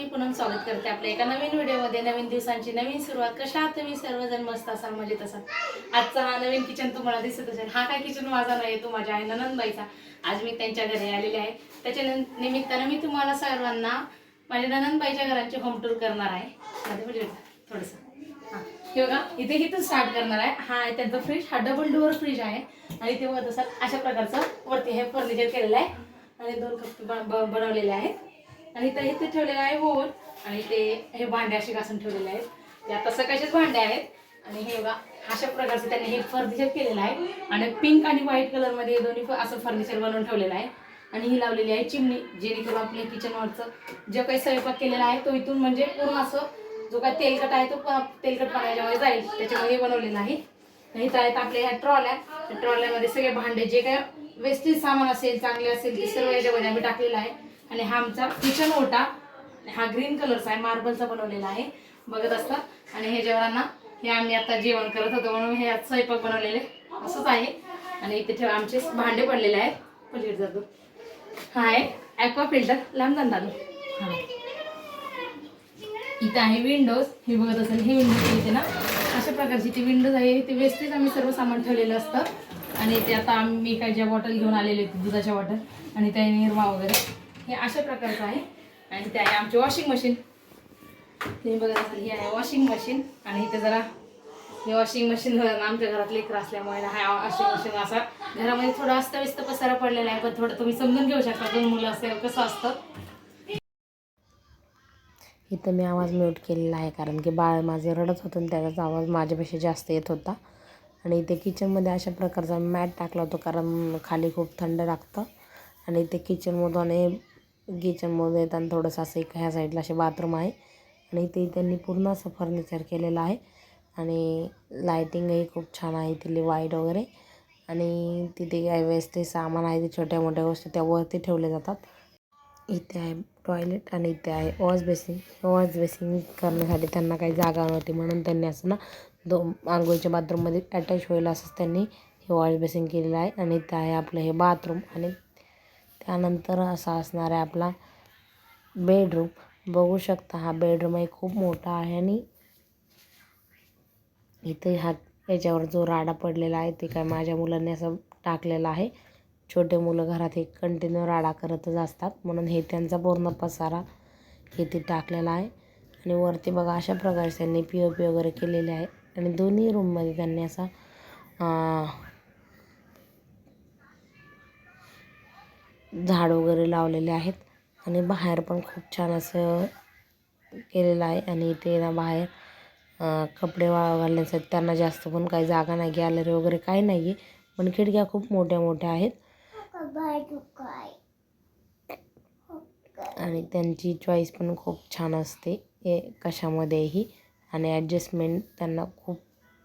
मी पुन्हा स्वागत करते आपल्या एका नवीन व्हिडिओमध्ये. नवीन दिवसांची नवीन सुरुवात. कशा तुम्ही? सर्वजण मस्त असाल मजेत असाल. आजचा हा नवीन किचन तुम्हाला दिसत असेल. हा काय किचन माझा नाही तो माझ्या आहे ननंदबाईचा. आज मी त्यांच्या घरी आलेले आहे. त्याच्या निमित्तानं मी तुम्हाला सर्वांना माझ्या ननंदबाईच्या घरांची होम टूर करणार आहे. मध्ये म्हणजे थोडंसं. हां. हे बघा इथे इथून स्टार्ट करणार आहे. हा आहे त्यांचा फ्रीज हा डबल डोअर फ्रीज आहे. आणि ते बघत असाल अशा प्रकारचं वरती हे फर्निचर केलेलं आहे. आणि दोन कप्पे बनवलेले आहेत. आणि इथं इथे ठेवलेलं आहे होल. आणि ते हे भांडे असे घासून ठेवलेले आहेत. ते आता सकाळचेच भांडे आहेत. आणि हे बघा अशा प्रकारचं त्यांनी हे फर्निचर केलेलं आहे. आणि पिंक आणि व्हाईट कलरमध्ये हे दोन्ही असं फर्निचर बनवून ठेवलेलं आहे. आणि ही लावलेली आहे चिमणी जेणेकरून आपल्या किचनवरचं जे काही स्वयंपाक केलेला आहे तो इथून म्हणजे पूर्ण असं जो काही तेलकट आहे तो तेलकट पाण्याच्यामध्ये जाईल. त्याच्यामध्ये हे बनवलेलं आहे. आणि इथं आहेत आपल्या ह्या ट्रॉल्या त्या ट्रॉल्यामध्ये सगळे भांडे जे काय वेस्टेज सामान असेल चांगले असेल ते सर्व याच्यामध्ये आम्ही टाकलेलं आहे. आणि हा आमचा किचन ओटा. हा ग्रीन कलरचा आहे मार्बलचा बनवलेला आहे. बघत असतात आणि हे ना हे आम्ही आता जेवण करत होतो म्हणून हे आज स्वयंपाक बनवलेले. असंच आहे. आणि इथे ठेवा आमचे भांडे पडलेले आहेत. पलीकडे जातो हा आहे ॲक्वा फिल्टर लांब जाणार हां. इथं आहे विंडोज हे बघत असेल हे विंडोज इथे ना. अशा प्रकारची ती विंडोज आहे. ते वेस्टेज आम्ही सर्व सामान ठेवलेलं असतं. आणि ते आता आम्ही काही ज्या बॉटल घेऊन आलेले आहेत दुधाच्या बॉटल आणि त्या निर्मा वगैरे. हे अशा प्रकारचं आहे. आणि ते आहे आमची वॉशिंग मशीन तुम्ही बघत असाल ही आहे वॉशिंग मशीन आणि इथे जरा हे वॉशिंग मशीन आमच्या घरात लेकर असल्यामुळे हा वॉशिंग मशीन असा घरामध्ये थोडा अस्तव्यस्त पसारा पडलेला आहे पण थोडं तुम्ही समजून घेऊ शकता दोन मुलं असेल कसं असतं. इथं मी आवाज म्यूट केलेला आहे कारण की बाळ माझं रडत होतं आणि त्याचा आवाज माझ्यापेक्षा जास्त येत होता. आणि इथे किचनमध्ये अशा प्रकारचा मॅट टाकला होतो कारण खाली खूप थंड लागतं. आणि इथे किचनमधून किचनमध्ये येताना थोडंसं असं एक ह्या साईडला असे बाथरूम आहे. आणि इथे त्यांनी पूर्ण असं फर्निचर केलेलं आहे. आणि लायटिंगही खूप छान आहे. तिथली वाईट वगैरे. आणि तिथे काय व्यवस्थित सामान आहे. ते छोट्या मोठ्या गोष्टी त्या वरती ठेवल्या जातात. इथे आहे टॉयलेट आणि इथे आहे वॉश बेसिन वॉश बेसिंग करण्यासाठी त्यांना काही जागा नव्हती. म्हणून त्यांनी असं ना दो आंघोळीच्या बाथरूममध्ये अटॅच होईल असंच त्यांनी हे वॉश बेसिंग केलेलं आहे. आणि इथं आहे आपलं हे बाथरूम आणि त्यानंतर असा असणार आहे आपला बेडरूम बघू शकता हा बेडरूमही खूप मोठा आहे आणि इथे हा याच्यावर जो राडा पडलेला आहे ते काय माझ्या मुलांनी असं टाकलेला आहे. छोटे मुलं घरात हे कंटिन्यू राडा करतच असतात. म्हणून हे त्यांचा पूर्ण पसारा इथे टाकलेला आहे. आणि वरती बघा अशा प्रकारे त्यांनी पी ओ पी वगैरे केलेले आहे. आणि दोन्ही रूममध्ये त्यांनी असा झाड वगैरे लावलेले आहेत. आणि बाहेर पण खूप छान असं केलेलं आहे. आणि इथे ना बाहेर कपडे वाळू घालण्यासाठी त्यांना जास्त पण काही जागा नाही. गॅलरी वगैरे काही नाही आहे पण खिडक्या खूप मोठ्या मोठ्या आहेत. आणि त्यांची चॉईस पण खूप छान असते. हे कशामध्येही. आणि ॲडजस्टमेंट त्यांना खूप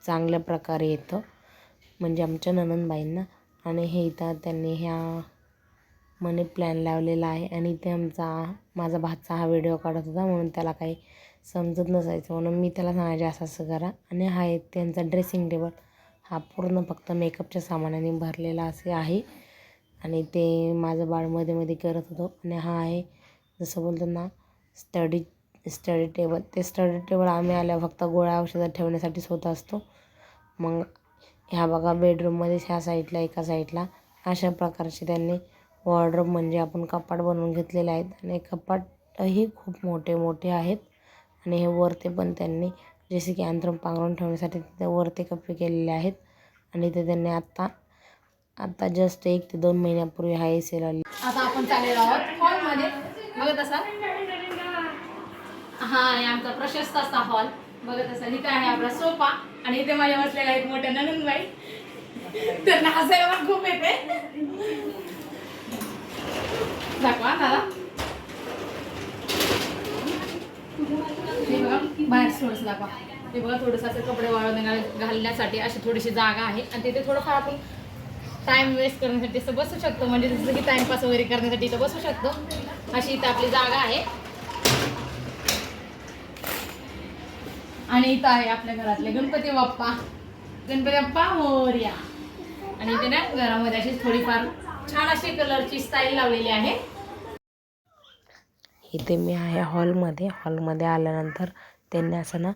चांगल्या प्रकारे येतं. म्हणजे आमच्या ननंदबाईंना. आणि हे इथं त्यांनी ह्या मनी प्लॅन लावलेला आहे आणि इथे आमचा माझा भाचा हा व्हिडिओ काढत होता म्हणून त्याला काही समजत नसायचं. म्हणून मी त्याला सांगायचे असं असं करा. आणि हा एक त्यांचा ड्रेसिंग टेबल हा पूर्ण फक्त मेकअपच्या सामानाने भरलेला असे आहे. आणि ते माझं बाळमध्ये मध्ये करत होतो. आणि हा आहे जसं बोलतो ना स्टडी स्टडी टेबल ते स्टडी टेबल आम्ही आल्या फक्त गोळ्या औषधात ठेवण्यासाठीच होत असतो. मग ह्या बघा बेडरूममध्ये ह्या साईडला एका साईडला अशा प्रकारचे त्यांनी वॉर्डरोब म्हणजे आपण कपाट बनवून घेतलेले आहेत आणि कपाटही खूप मोठे मोठे आहेत. आणि हे वरती पण त्यांनी जसे की अंतरम पांघरून ठेवण्यासाठी तिथे वरती कप्पे केलेले आहेत. आणि ते त्यांनी आत्ता आता जस्ट एक ते दोन महिन्यापूर्वी हा ए सी लावली आता आपण चाललेलो आहोत हॉलमध्ये बघत असाल? हा आणि आमचा प्रशस्त असा हॉल बघत असाल. इथे आहे आपला सोफा. आणि इथे माझ्या बसलेला एक मोठ्या ननंदबाई. त्यांना हसायला खूप येते. दाखवा दादा. हे बघा बाहेर थोडंसं दाखवा. हे बघा थोडंसं असं कपडे वाळवून घाल- घालण्यासाठी अशी थोडीशी जागा आहे. आणि तिथे थोडंफार आपण टाइम वेस्ट करण्यासाठी असं बसू शकतो. म्हणजे जसं की टाइमपास वगैरे करण्यासाठी इथं बसू शकतो. अशी इथं आपली जागा आहे. आणि इथं आहे आपल्या घरातले गणपती बाप्पा. गणपती बाप्पा मोर्या. आणि इथे ना घरामध्ये अशी थोडीफार छान अशी कलरची स्टाईल लावलेली आहे. इथे मी आहे हॉलमध्ये. हॉलमध्ये आल्यानंतर त्यांनी असं ना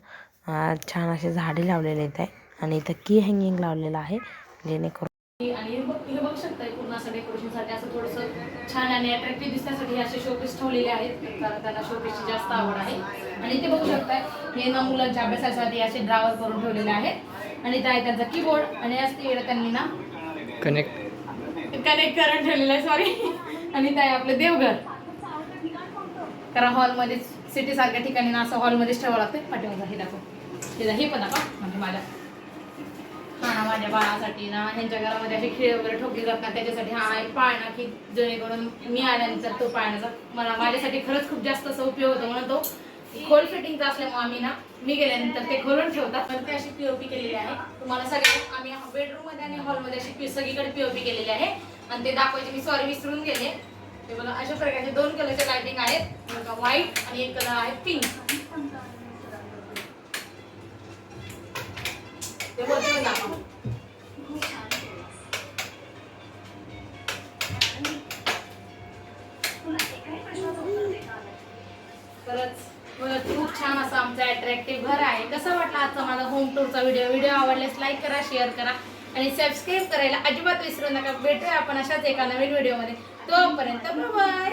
छान असे झाडे लावलेले आहेत. आहे आणि इथं की हँगिंग लावलेलं आहे जेणेकरून आणि हे बघ- शकताय पूर्ण असं डेकोरेशनसाठी असं थोडंसं छान आणि अट्रॅक्टिव्ह दिसण्यासाठी हे असे शोपीस ठेवलेले आहेत. कारण त्यांना शोपीसची जास्त आवड आहे. आणि इथे बघू शकताय हे ना मुलांच्या अभ्यासासाठी असे ड्रावर करून ठेवलेले आहेत. आणि इथे आहे त्यांचा कीबोर्ड आणि याच तिकडे त्यांनी ना कनेक्ट कनेक्ट करून ठेवलेलं आहे सॉरी आणि ते आहे आपलं देवघर. कारण हॉलमध्ये सिटी सारख्या ठिकाणी ना असं हॉलमध्येच ठेवावं लागतं पाठीमागं हे दाखव. हे दा- हे पण दाखव. म्हणजे माझ्या हा ना माझ्या बाळासाठी ना ह्यांच्या घरामध्ये असे खेळ वगैरे ठोकले जातात त्याच्यासाठी हा एक पाळणा की जेणेकरून मी आल्यानंतर तो पाळण्याचा मला माझ्यासाठी खरंच खूप जास्त असा उपयोग होतो. म्हणून तो खोल फिटिंगचा असल्यामुळे आम्ही ना मी गेल्यानंतर ते खोलून ठेवतात. पण ते अशी पीओपी केलेली आहे. तुम्हाला सगळे आम्ही बेडरूममध्ये आणि हॉलमध्ये अशी पी- सगळीकडे पीओपी केलेली आहे. आणि ते दाखवायचे मी सॉरी विसरून गेले. ते बघा अशा प्रकारचे दोन कलरचे लायटिंग आहेत. व्हाईट आणि एक कलर आहे पिंक ते वरतून दाखवा. खरंच खरंच खूप छान असं आमचा अट्रॅक्टिव्ह घर आहे. कसा वाटला आजचा माझा होम टूरचा व्हिडिओ व्हिडिओ आवडल्यास लाईक करा शेअर करा आणि सबस्क्राईब करायला अजिबात विसरू नका. भेटूया आपण अशाच एका नवीन व्हिडिओमध्ये तोपर्यंत बाय